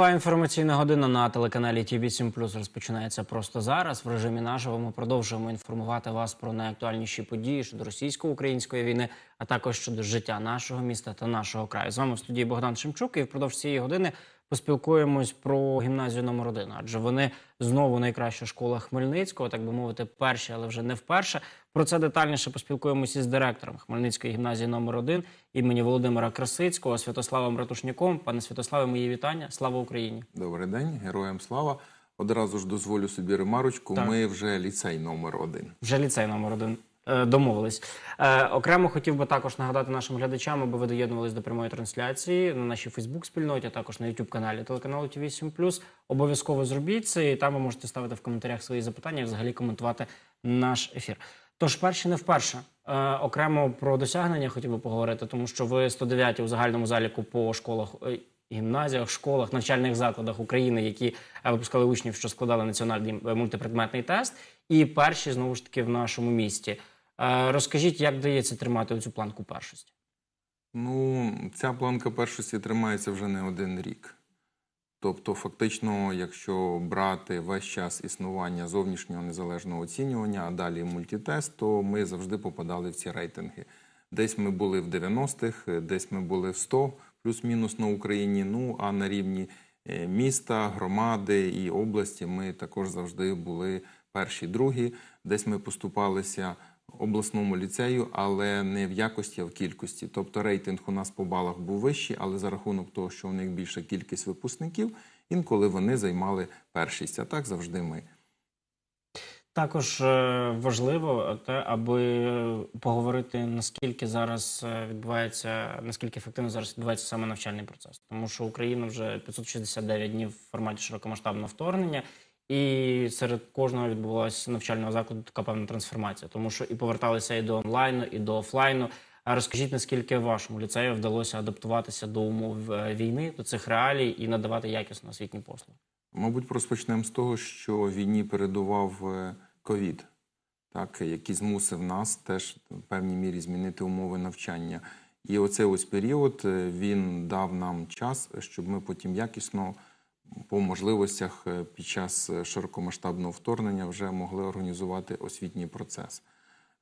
Інформаційна година на телеканалі ТВ 7 розпочинається просто зараз. В режимі нашого ми продовжуємо інформувати вас про найактуальніші події щодо російсько-української війни, а також щодо життя нашого міста та нашого краю. З вами в студії Богдан Шемчук. І впродовж цієї години поспілкуємось про гімназію номер 1 адже вони знову найкраща школа Хмельницького, так би мовити, перші, але вже не вперше. Про це детальніше поспілкуємося із директором Хмельницької гімназії номер 1 імені Володимира Красицького Святославом Ратушняком. Пане Святославе, мої вітання. Слава Україні! Добрий день, героям слава. Одразу ж дозволю собі ремарочку. Так. Ми вже ліцей номер один. Вже ліцей номер один. Е, Домовились. Е, окремо хотів би також нагадати нашим глядачам, аби ви доєднувались до прямої трансляції на нашій Фейсбук-спільноті, а також на youtube каналі телеканалу ТВ 7 Обов'язково зробіть це, і там ви можете ставити в коментарях свої запитання і взагалі коментувати наш ефір. Тож, перші не вперше. Е, окремо про досягнення хотів би поговорити, тому що ви 109 у загальному заліку по школах. Гімназіях, школах, навчальних закладах України, які випускали учнів, що складали національний мультипредметний тест, і перші знову ж таки в нашому місті. Розкажіть, як вдається тримати цю планку першості? Ну, ця планка першості тримається вже не один рік. Тобто, фактично, якщо брати весь час існування зовнішнього незалежного оцінювання, а далі мультитест, то ми завжди попадали в ці рейтинги. Десь ми були в 90-х, десь ми були в 100, плюс-мінус на Україні. Ну а на рівні е, міста, громади і області ми також завжди були перші, другі. Десь ми поступалися обласному ліцею, але не в якості, а в кількості. Тобто рейтинг у нас по балах був вищий, але за рахунок того, що у них більша кількість випускників, інколи вони займали першість. А так завжди ми. Також е, важливо те, аби поговорити наскільки зараз е, відбувається, наскільки ефективно зараз відбувається саме навчальний процес, тому що Україна вже 569 днів в форматі широкомасштабного вторгнення, і серед кожного відбувалася навчального закладу така певна трансформація, тому що і поверталися і до онлайну, і до офлайну. А розкажіть, наскільки вашому ліцею вдалося адаптуватися до умов е, війни, до цих реалій і надавати якісно освітні послуги? Мабуть, розпочнемо з того, що війні передував е, ковід, так, який змусив нас теж в певній мірі змінити умови навчання. І оцей ось період е, він дав нам час, щоб ми потім якісно по можливостях е, під час е, широкомасштабного вторгнення вже могли організувати освітній процес.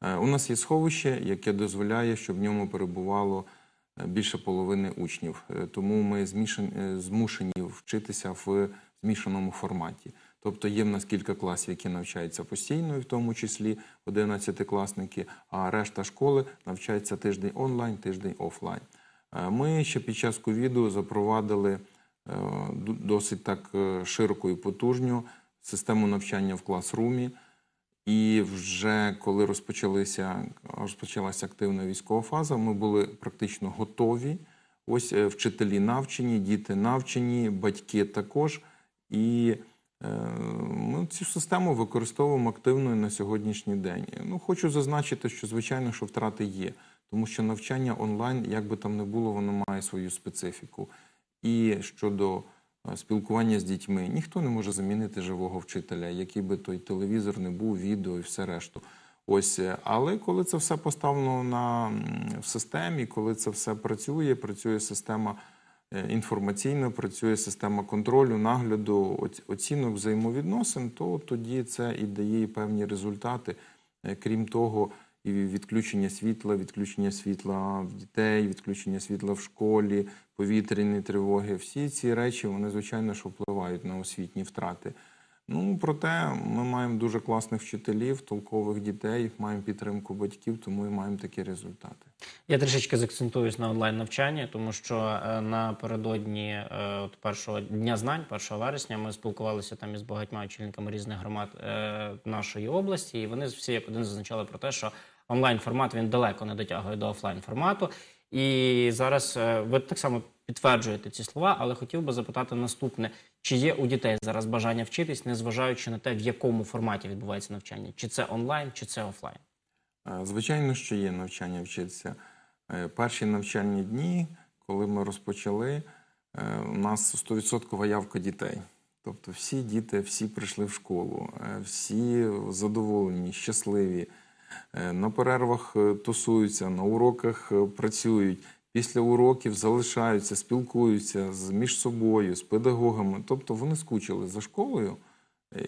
Е, У нас є сховище, яке дозволяє, щоб в ньому перебувало більше половини учнів. Тому ми змушені вчитися в змішаному форматі. Тобто є в нас кілька класів, які навчаються постійно, в тому числі 11-класники, а решта школи навчається тиждень онлайн, тиждень офлайн. Ми ще під час ковіду запровадили досить так е, широку і потужню систему навчання в класрумі. І вже коли розпочалися, розпочалася активна військова фаза, ми були практично готові. Ось е, вчителі навчені, діти навчені, батьки також. І е, ми цю систему використовуємо активно на сьогоднішній день. Ну, хочу зазначити, що звичайно, що втрати є, тому що навчання онлайн, як би там не було, воно має свою специфіку. І щодо е, спілкування з дітьми, ніхто не може замінити живого вчителя, який би той телевізор не був, відео і все решту. Ось, е, але коли це все поставлено на в системі, коли це все працює, працює система е, інформаційна, працює система контролю, нагляду, оцінок взаємовідносин, то тоді це і дає певні результати. Крім того, і відключення світла, відключення світла в дітей, відключення світла в школі, повітряні тривоги. Всі ці речі вони звичайно що впливають на освітні втрати. Ну проте ми маємо дуже класних вчителів, толкових дітей, маємо підтримку батьків, тому і маємо такі результати. Я трішечки закцентуюсь на онлайн навчанні, тому що е, напередодні е, от першого дня знань, 1 вересня, ми спілкувалися там із багатьма очільниками різних громад е, нашої області, і вони всі як один зазначали про те, що онлайн формат він далеко не дотягує до офлайн формату. І зараз е, ви так само підтверджуєте ці слова, але хотів би запитати наступне: чи є у дітей зараз бажання вчитись, незважаючи на те, в якому форматі відбувається навчання, чи це онлайн, чи це офлайн? Е, Звичайно, що є навчання вчитися. Е, Перші навчальні дні, коли ми розпочали, у нас 100% явка дітей. Тобто всі діти, всі прийшли в школу, всі задоволені, щасливі. Е, На перервах е, тусуються, на уроках е, працюють. після уроків залишаються, спілкуються з, між собою, з педагогами. Тобто вони скучили за школою,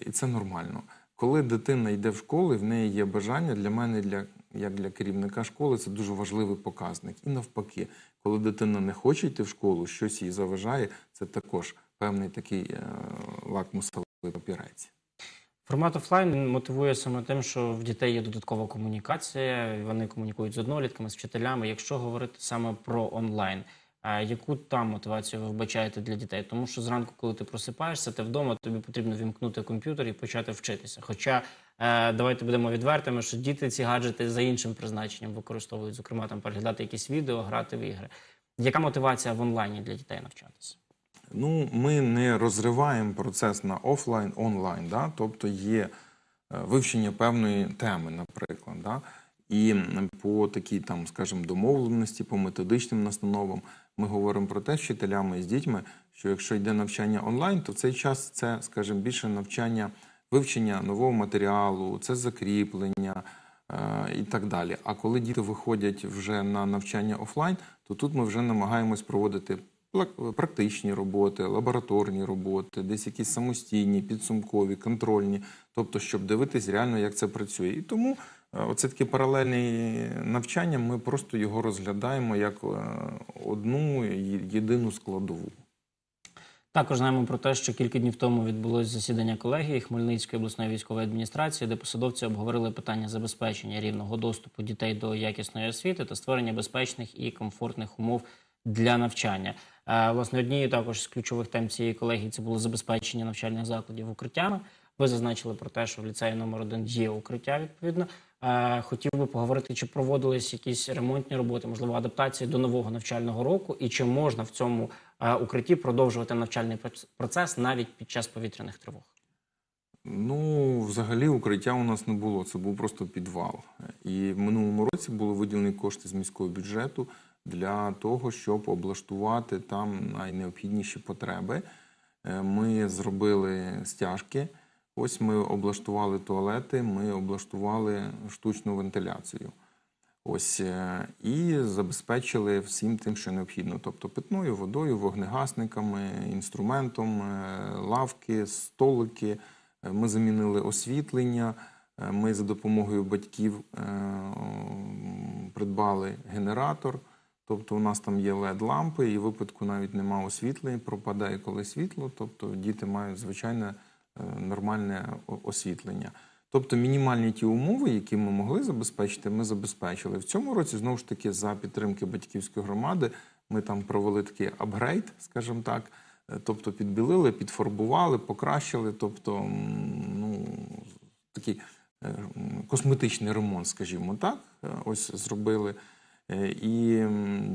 і це нормально. Коли дитина йде в школу, в неї є бажання для мене, для, як для керівника школи, це дуже важливий показник. І навпаки, коли дитина не хоче йти в школу, щось їй заважає, це також певний такий лакмусовий папірець. Формат офлайн мотивує саме тим, що в дітей є додаткова комунікація, вони комунікують з однолітками, з вчителями. Якщо говорити саме про онлайн, яку там мотивацію ви вбачаєте для дітей? Тому що зранку, коли ти просипаєшся, ти вдома, тобі потрібно вімкнути комп'ютер і почати вчитися. Хоча е, давайте будемо відвертими, що діти ці гаджети за іншим призначенням використовують, зокрема там переглядати якісь відео, грати в ігри. Яка мотивація в онлайні для дітей навчатися? Ну, ми не розриваємо процес на офлайн, онлайн, да? тобто є е, вивчення певної теми, наприклад. Да? І по такій там, скажімо, домовленості, по методичним настановам ми говоримо про те з вчителями і з дітьми, що якщо йде навчання онлайн, то в цей час це, скажімо, більше навчання, вивчення нового матеріалу, це закріплення е, і так далі. А коли діти виходять вже на навчання офлайн, то тут ми вже намагаємось проводити практичні роботи, лабораторні роботи, десь якісь самостійні, підсумкові, контрольні, тобто, щоб дивитись реально, як це працює. І тому е, оце таке паралельне навчання, ми просто його розглядаємо як е, одну єдину складову. Також знаємо про те, що кілька днів тому відбулось засідання колегії Хмельницької обласної військової адміністрації, де посадовці обговорили питання забезпечення рівного доступу дітей до якісної освіти та створення безпечних і комфортних умов для навчання. Е, Власне, однією також з ключових тем цієї колегії це було забезпечення навчальних закладів укриттями. Ви зазначили про те, що в ліцеї номер 1 є укриття відповідно. Е, Хотів би поговорити, чи проводились якісь ремонтні роботи, можливо, адаптації до нового навчального року, і чи можна в цьому е, укритті продовжувати навчальний процес навіть під час повітряних тривог. Ну, взагалі, укриття у нас не було, це був просто підвал. І в минулому році були виділені кошти з міського бюджету для того, щоб облаштувати там найнеобхідніші потреби. Е, Ми зробили стяжки. Ось ми облаштували туалети, ми облаштували штучну вентиляцію. Ось е, і забезпечили всім тим, що необхідно, тобто питною водою, вогнегасниками, інструментом, е, лавки, столики. Ми замінили освітлення. Ми за допомогою батьків придбали генератор. Тобто у нас там є LED-лампи, і в випадку навіть нема освітлення, пропадає коли світло. Тобто діти мають звичайне е, нормальне освітлення. Тобто мінімальні ті умови, які ми могли забезпечити, ми забезпечили. В цьому році знову ж таки за підтримки батьківської громади ми там провели такий апгрейд, скажімо так. Е, Тобто підбілили, підфарбували, покращили. Тобто, ну, такий е, косметичний ремонт, скажімо так, ось зробили. Е, І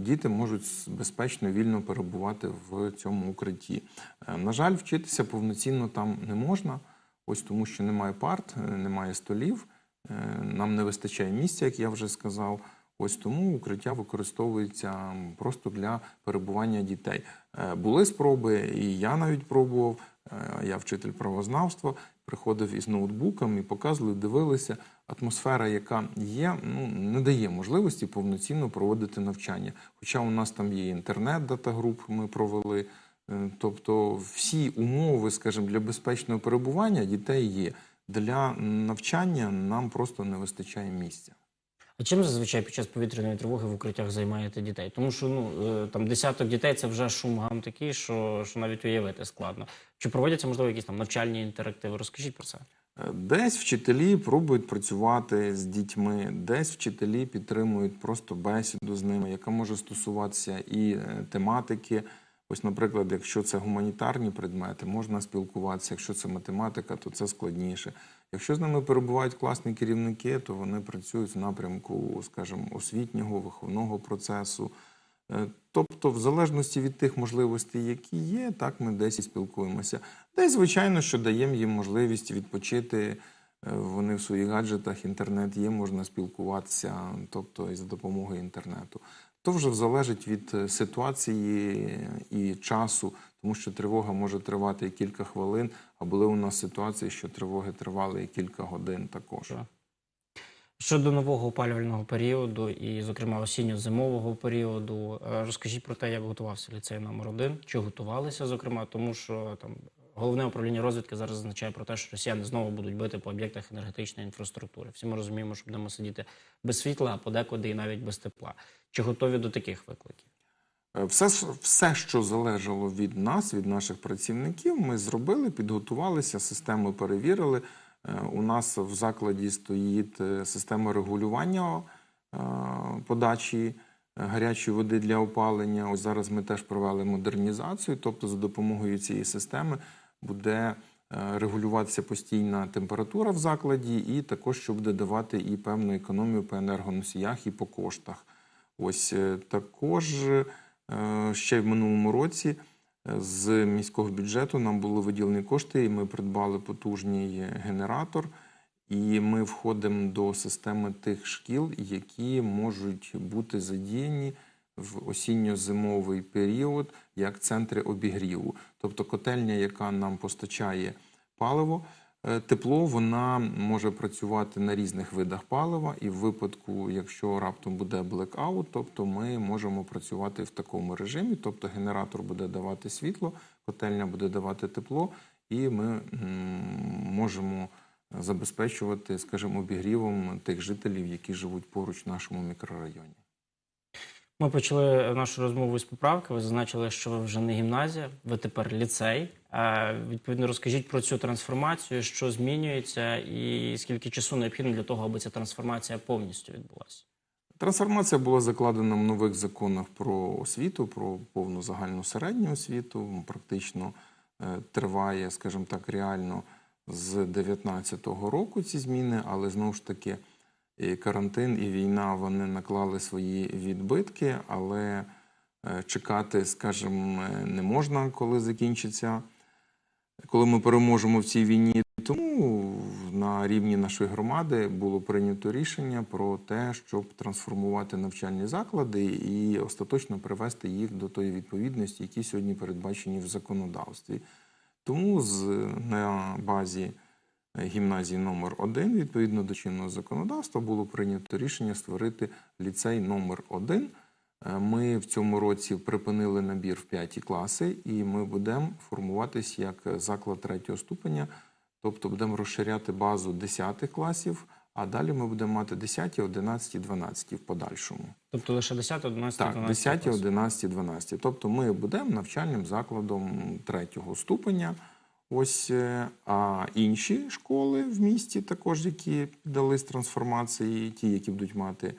діти можуть безпечно вільно перебувати в цьому укритті. Е, На жаль, вчитися повноцінно там не можна, ось тому що немає парт, е, немає столів, нам не вистачає місця, як я вже сказав. Ось тому укриття використовується просто для перебування дітей. Були спроби, і я навіть пробував. Я вчитель правознавства, приходив із ноутбуком і показували, дивилися. Атмосфера, яка є, ну не дає можливості повноцінно проводити навчання. Хоча у нас там є інтернет, датагруп ми провели. Е, Тобто всі умови, скажімо, для безпечного перебування дітей є. Для навчання нам просто не вистачає місця. А чим зазвичай під час повітряної тривоги в укриттях займаєте дітей? Тому що ну е, там десяток дітей це вже шум гам такий, що, що навіть уявити складно. Чи проводяться можливо якісь там навчальні інтерактиви? Розкажіть про це. Е, Десь вчителі пробують працювати з дітьми, десь вчителі підтримують просто бесіду з ними, яка може стосуватися і е, тематики. Ось, наприклад, якщо це гуманітарні предмети, можна спілкуватися. Якщо це математика, то це складніше. Якщо з ними перебувають класні керівники, то вони працюють в напрямку, скажімо, освітнього, виховного процесу. Е, Тобто, в залежності від тих можливостей, які є, так ми десь і спілкуємося. Десь, звичайно, що даємо їм можливість відпочити. Е, Вони в своїх гаджетах, інтернет є, можна спілкуватися, тобто і за допомогою інтернету. То вже залежить від е, ситуації і часу, тому що тривога може тривати і кілька хвилин, а були у нас ситуації, що тривоги тривали і кілька годин також. Так. Щодо нового опалювального періоду і, зокрема, осінньо-зимового періоду, е, розкажіть про те, як готувався ліцей номер 1 чи готувалися, зокрема, тому що там головне управління розвідки зараз зазначає про те, що росіяни знову будуть бити по об'єктах енергетичної інфраструктури. Всі ми розуміємо, що будемо сидіти без світла, а подекуди і навіть без тепла. Чи готові до таких викликів? Е, Все, все, що залежало від нас, від наших працівників, ми зробили, підготувалися, системи перевірили. Е, У нас в закладі стоїть е, система регулювання подачі гарячої води для опалення. Ось зараз ми теж провели модернізацію, тобто за допомогою цієї системи буде е, регулюватися постійна температура в закладі, і також що буде давати і певну економію по енергоносіях і по коштах. Ось е, також е, ще в минулому році з міського бюджету нам були виділені кошти, і ми придбали потужний генератор. І ми входимо до системи тих шкіл, які можуть бути задіяні в осінньо-зимовий період як центри обігріву. Тобто котельня, яка нам постачає паливо, е, тепло, вона може працювати на різних видах палива, і в випадку, якщо раптом буде блекаут, тобто ми можемо працювати в такому режимі. Тобто генератор буде давати світло, котельня буде давати тепло, і ми можемо забезпечувати, скажімо, обігрівом тих жителів, які живуть поруч в нашому мікрорайоні. Ми почали нашу розмову з поправки. Ви зазначили, що ви вже не гімназія, ви тепер ліцей. Відповідно, розкажіть про цю трансформацію, що змінюється, і скільки часу необхідно для того, аби ця трансформація повністю відбулася. Трансформація була закладена в нових законах про освіту, про повну загальну середню освіту. Практично е, триває, скажімо так, реально з 2019 року ці зміни, але знову ж таки і карантин, і війна вони наклали свої відбитки, але е, чекати, скажімо, е, не можна, коли закінчиться, коли ми переможемо в цій війні. Тому на рівні нашої громади було прийнято рішення про те, щоб трансформувати навчальні заклади і остаточно привести їх до тої відповідності, які сьогодні передбачені в законодавстві. Тому з, на базі гімназії номер 1 відповідно до чинного законодавства, було прийнято рішення створити ліцей номер 1 Е, Ми в цьому році припинили набір в п'яті класи, і ми будемо формуватись як заклад третього ступеня, тобто будемо розширяти базу 10 класів, а далі ми будемо мати 10, 11, 12 в подальшому. Тобто лише 10, 11, Так, 12 10, 11, 12. Тобто ми будемо навчальним закладом третього ступеня. Ось, е, а інші школи в місті, також які дали з трансформації, ті, які будуть мати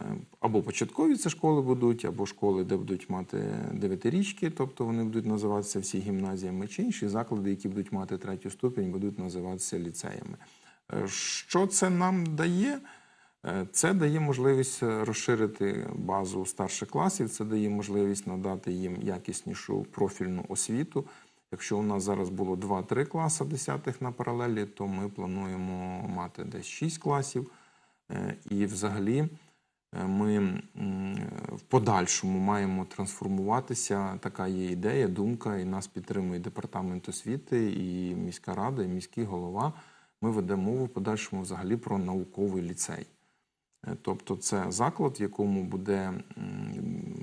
е, або початкові це школи будуть, або школи, де будуть мати дев'ятирічки, тобто вони будуть називатися всі гімназіями, чи інші заклади, які будуть мати третю ступень, будуть називатися ліцеями. Е, Що це нам дає? Це дає можливість розширити базу старших класів, це дає можливість надати їм якіснішу профільну освіту. Якщо у нас зараз було 2-3 класи 10 на паралелі, то ми плануємо мати десь 6 класів. Е, І взагалі е, ми в подальшому маємо трансформуватися. Така є ідея, думка, і нас підтримує департамент освіти, і міська рада, і міський голова. Ми ведемо мову в подальшому взагалі про науковий ліцей. Е, Тобто це заклад, в якому буде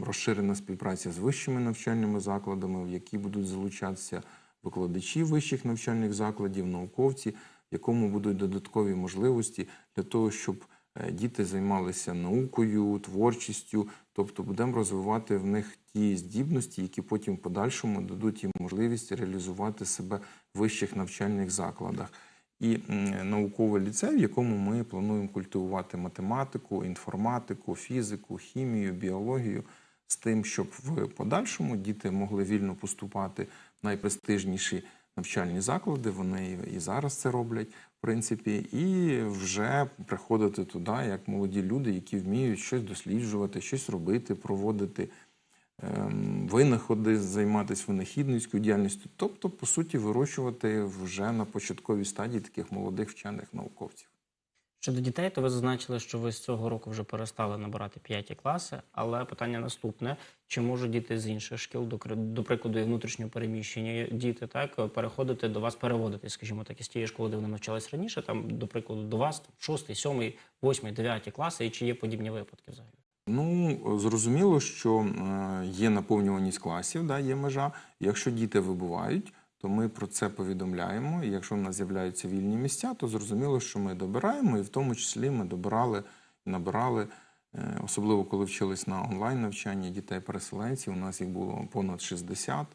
розширена співпраця з вищими навчальними закладами, в які будуть залучатися викладачі вищих навчальних закладів, науковці, в якому будуть додаткові можливості для того, щоб е, діти займалися наукою, творчістю, тобто будемо розвивати в них ті здібності, які потім в подальшому дадуть їм можливість реалізувати себе в вищих навчальних закладах і м, науковий ліцей, в якому ми плануємо культивувати математику, інформатику, фізику, хімію, біологію, з тим, щоб в подальшому діти могли вільно поступати в найпрестижніші навчальні заклади. Вони і зараз це роблять, в принципі, і вже приходити туди як молоді люди, які вміють щось досліджувати, щось робити, проводити винаходи, займатися винахідницькою діяльністю, тобто, по суті, вирощувати вже на початковій стадії таких молодих вчених науковців. Щодо дітей, то ви зазначили, що ви з цього року вже перестали набирати п'яті класи, але питання наступне: чи можуть діти з інших шкіл, до, до прикладу, і внутрішньо переміщені діти, так переходити до вас, переводити, скажімо так, із тієї школи, де вони навчались раніше, там, до прикладу, до вас, там, шостий, сьомий, восьмий, дев'яті класи, і чи є подібні випадки взагалі? Ну, зрозуміло, що е, є наповнюваність класів, да, є межа. Якщо діти вибувають, то ми про це повідомляємо. І якщо в нас з'являються вільні місця, то зрозуміло, що ми добираємо, і в тому числі ми добирали набирали, е, особливо коли вчились на онлайн навчанні дітей-переселенців. У нас їх було понад 60.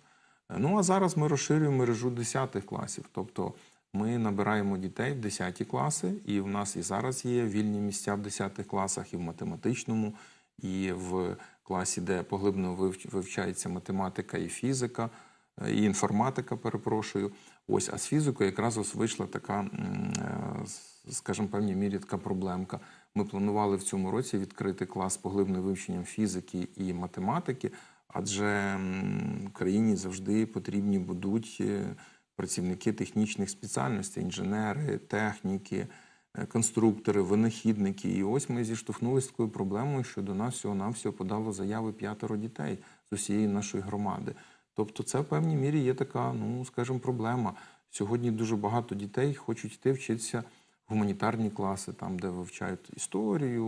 Е, Ну а зараз ми розширюємо мережу 10 класів. Тобто ми набираємо дітей в 10 класи, і в нас і зараз є вільні місця в 10 класах, і в математичному, і в класі, де поглиблено вивч- вивчається математика і фізика, е, і інформатика, перепрошую. Ось, а з фізикою якраз ось вийшла така, е, скажімо, в певній мірі така проблемка. Ми планували в цьому році відкрити клас з поглибленим вивченням фізики і математики, адже в країні завжди потрібні будуть е, працівники технічних спеціальностей, інженери, техніки, конструктори, винахідники. І ось ми зіштовхнулися з такою проблемою, що до нас всього-навсього подало заяви п'ятеро дітей з усієї нашої громади. Тобто, це в певній мірі є така, ну скажімо, проблема. Сьогодні дуже багато дітей хочуть йти вчитися в гуманітарні класи, там, де вивчають історію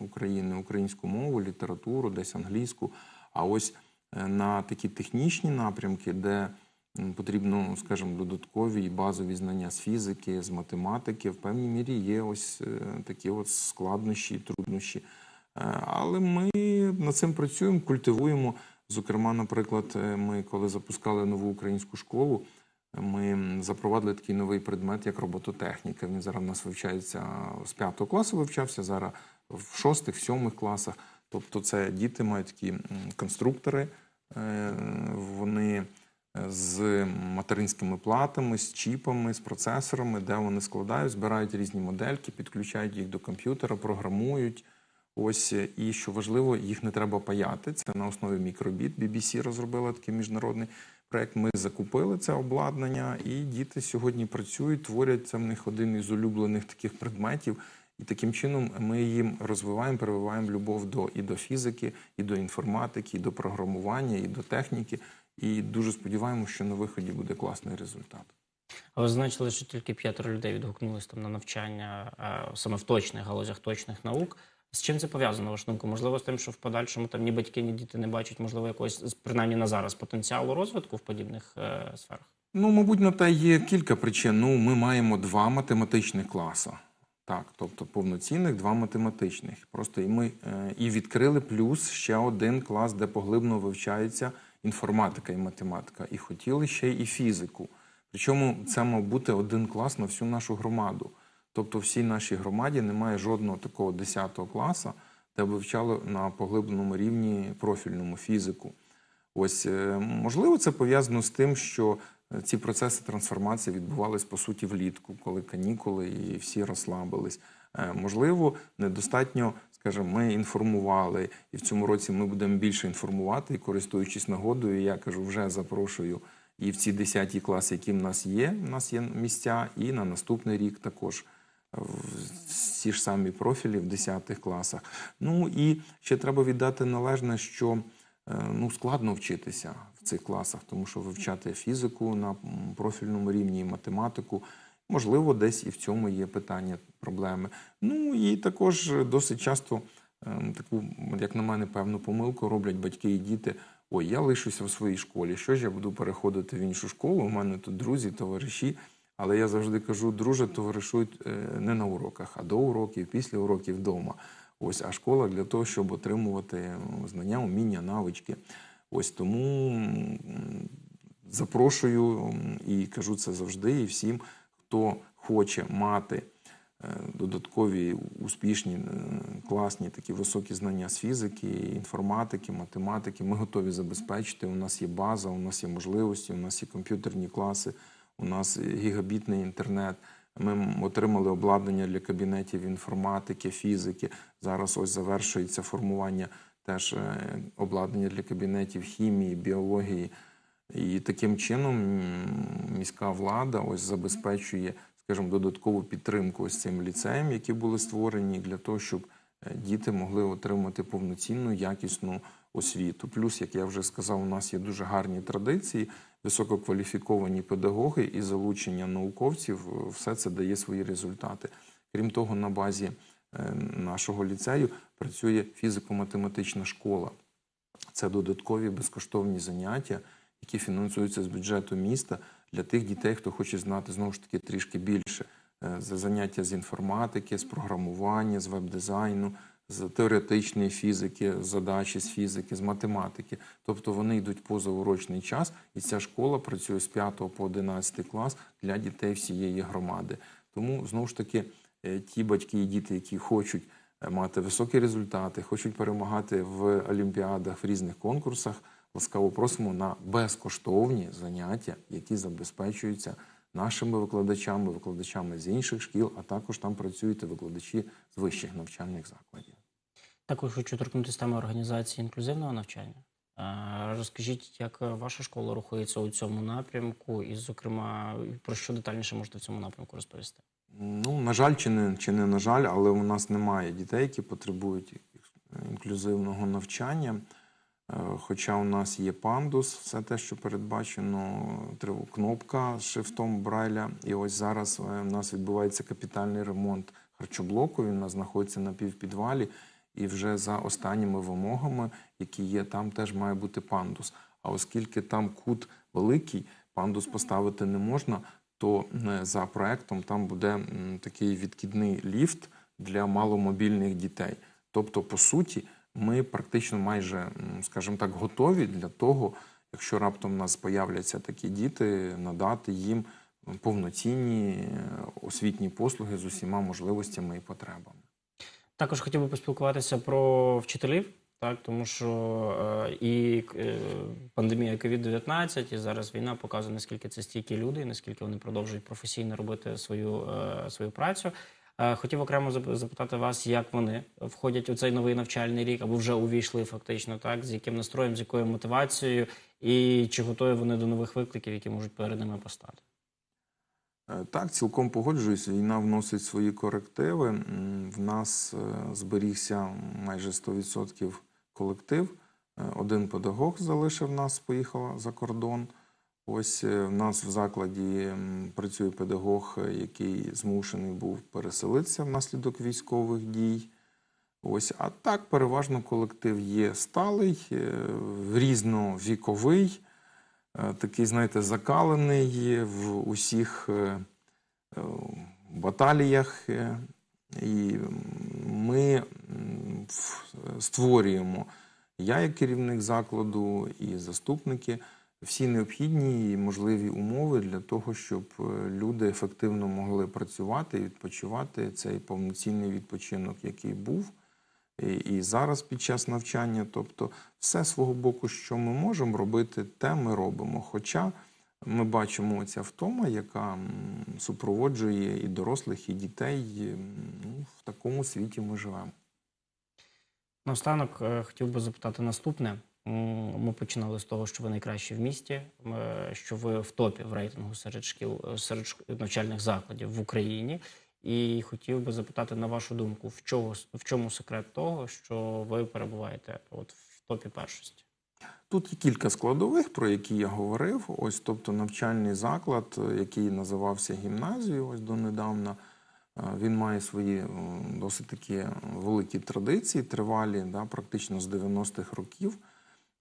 України, українську мову, літературу, десь англійську. А ось е, на такі технічні напрямки, де потрібно, скажімо, додаткові і базові знання з фізики, з математики, в певній мірі є ось е, такі от складнощі, труднощі. Е, Але ми над цим працюємо, культивуємо. Зокрема, наприклад, е, ми коли запускали нову українську школу, ми запровадили такий новий предмет, як робототехніка. Він зараз у нас вивчається з п'ятого класу, вивчався зараз в шостих, в сьомих класах. Тобто, це діти мають такі конструктори, вони з материнськими платами, з чіпами, з процесорами, де вони складають, збирають різні модельки, підключають їх до комп'ютера, програмують. Ось е, і що важливо, їх не треба паяти. Це на основі мікробіт. BBC розробила такий міжнародний проект. Ми закупили це обладнання, і діти сьогодні працюють, творять це в них один із улюблених таких предметів. І таким чином ми їм розвиваємо, прививаємо любов до і до фізики, і до інформатики, і до програмування, і до техніки. І дуже сподіваємося, що на виході буде класний результат. А ви зазначили, що тільки п'ятеро людей відгукнулись там на навчання саме в точних галузях точних наук. З чим це пов'язано, на вашу думку? Можливо, з тим, що в подальшому там ні батьки, ні діти не бачать, можливо, якогось принаймні на зараз потенціалу розвитку в подібних е, сферах. Ну, мабуть, на те є кілька причин. Ну, ми маємо два математичних класи. Так, тобто повноцінних два математичних. Просто і ми е, і відкрили плюс ще один клас, де поглибно вивчається інформатика і математика. І хотіли ще і фізику. Причому це мав бути один клас на всю нашу громаду. Тобто, всій нашій громаді немає жодного такого 10 класу, де вивчали на поглибленому рівні профільному фізику. Ось е, можливо, це пов'язано з тим, що е, ці процеси трансформації відбувались по суті влітку, коли канікули і всі розслабились. Е, Можливо, недостатньо, скажімо, ми інформували, і в цьому році ми будемо більше інформувати, і користуючись нагодою, я кажу, вже запрошую і в ці 10 класи, які в нас є, в нас є місця, і на наступний рік також всі ж самі профілі в 10 класах. Ну і ще треба віддати належне, що е, ну, складно вчитися в цих класах, тому що вивчати фізику на профільному рівні і математику. Можливо, десь і в цьому є питання, проблеми. Ну і також досить часто ем, таку, як на мене, певну помилку роблять батьки і діти. Ой, я лишуся в своїй школі. Що ж я буду переходити в іншу школу? У мене тут друзі, товариші. Але я завжди кажу, друже, товаришують е, не на уроках, а до уроків, після уроків вдома. Ось, а школа для того, щоб отримувати знання, уміння, навички. Ось тому запрошую і кажу це завжди, і всім, хто хоче мати е, додаткові успішні, е, класні такі високі знання з фізики, інформатики, математики. Ми готові забезпечити. У нас є база, у нас є можливості, у нас є комп'ютерні класи, у нас гігабітний інтернет. Ми отримали обладнання для кабінетів інформатики, фізики. Зараз ось завершується формування теж е, обладнання для кабінетів хімії, біології. І таким чином міська влада ось забезпечує, скажімо, додаткову підтримку ось цим ліцеям, які були створені для того, щоб е, діти могли отримати повноцінну якісну освіту. Плюс, як я вже сказав, у нас є дуже гарні традиції, висококваліфіковані педагоги і залучення науковців. е, Все це дає свої результати. Крім того, на базі е, нашого ліцею працює фізико-математична школа. Це додаткові безкоштовні заняття, які фінансуються з бюджету міста для тих дітей, хто хоче знати знову ж таки трішки більше. Е, Це заняття з інформатики, з програмування, з веб-дизайну, з теоретичної фізики, задачі з фізики, з математики. Тобто вони йдуть позаурочний час, і ця школа працює з 5 по 11 клас для дітей всієї громади. Тому знову ж таки е, ті батьки і діти, які хочуть е, мати високі результати, хочуть перемагати в олімпіадах, в різних конкурсах, ласкаво просимо на безкоштовні заняття, які забезпечуються нашими викладачами, викладачами з інших шкіл, а також там працюють викладачі з вищих навчальних закладів. Також хочу торкнутися теми організації інклюзивного навчання. Е, Розкажіть, як е, ваша школа рухається у цьому напрямку, і, зокрема, про що детальніше можете в цьому напрямку розповісти? Ну, на жаль, чи не, чи не на жаль, але у нас немає дітей, які потребують інклюзивного навчання. Е, Хоча у нас є пандус, все те, що передбачено, кнопка з шрифтом Брайля. І ось зараз е, у нас відбувається капітальний ремонт харчоблоку. Він у нас знаходиться на півпідвалі. І вже за останніми вимогами, які є, там теж має бути пандус. А оскільки там кут великий, пандус поставити не можна, то е, за проектом там буде такий відкидний ліфт для маломобільних дітей. Тобто, по суті, ми практично майже, скажімо так, готові для того, якщо раптом у нас появляться такі діти, надати їм повноцінні е, освітні послуги з усіма можливостями і потребами. Також хотів би поспілкуватися про вчителів, так тому що е, і е, пандемія COVID-19, і зараз війна показує, наскільки це стійкі люди, наскільки вони продовжують професійно робити свою, е, свою працю. Е, хотів окремо запитати вас, як вони входять у цей новий навчальний рік, або вже увійшли фактично, так з яким настроєм, з якою мотивацією, і чи готові вони до нових викликів, які можуть перед ними постати. Е, Так, цілком погоджуюсь. Війна вносить свої корективи. В нас е, зберігся майже 100% колектив. Один педагог залишив нас, поїхала за кордон. Ось е, в нас в закладі працює педагог, е, який змушений був переселитися внаслідок військових дій. Ось, а так, переважно колектив є сталий, е, різновіковий, такий, знаєте, закалений в усіх баталіях. І ми створюємо, я як керівник закладу і заступники, всі необхідні і можливі умови для того, щоб е, люди ефективно могли працювати і відпочивати цей повноцінний відпочинок, який був і, зараз під час навчання. Тобто, все свого боку, що ми можемо робити, те ми робимо. Хоча ми бачимо ця втома, яка супроводжує і дорослих, і дітей. Ну, в такому світі ми живемо. Наостанок е, хотів би запитати наступне. Ми починали з того, що ви найкращі в місті, що ви в топі в рейтингу серед шкіл, е, серед навчальних закладів в Україні. І хотів би запитати на вашу думку, в чому, в чому секрет того, що ви перебуваєте от в топі першості? Тут є кілька складових, про які я говорив. Ось, тобто, навчальний заклад, е, який називався гімназією, ось донедавна, е, він має свої досить такі великі традиції, тривалі, да, практично з 90-х років.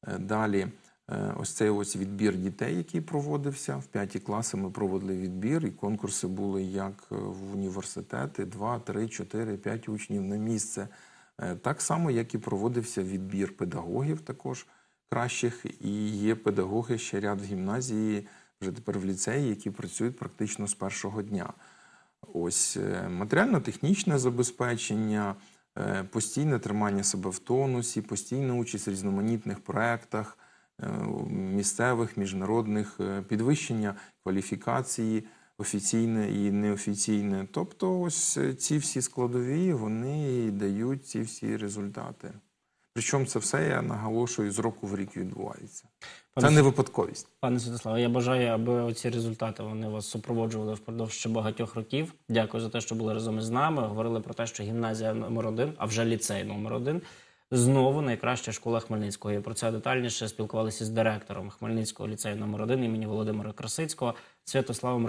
Е, Далі, е, ось цей ось відбір дітей, який проводився. В п'яті класи ми проводили відбір, і конкурси були як е, в університети: 2, 3, 4, 5 учнів на місце. Так само, як і проводився відбір педагогів також кращих, і є педагоги ще ряд в гімназії, вже тепер в ліцеї, які працюють практично з першого дня. Ось матеріально-технічне забезпечення, постійне тримання себе в тонусі, постійна участь в різноманітних проєктах, е, місцевих, міжнародних, е, підвищення кваліфікації офіційне і неофіційне. Тобто, ось е, ці всі складові вони дають ці всі результати. Причому це все, я наголошую, з року в рік відбувається. Пане Це не випадковість. Пане Святославе, я бажаю, аби ці результати вони вас супроводжували впродовж ще багатьох років. Дякую за те, що були разом із нами. Говорили про те, що гімназія номер один, а вже ліцей номер один, знову найкраща школа Хмельницького. І про це детальніше спілкувалися з директором Хмельницького ліцею номер один імені Володимира Красицького Святославом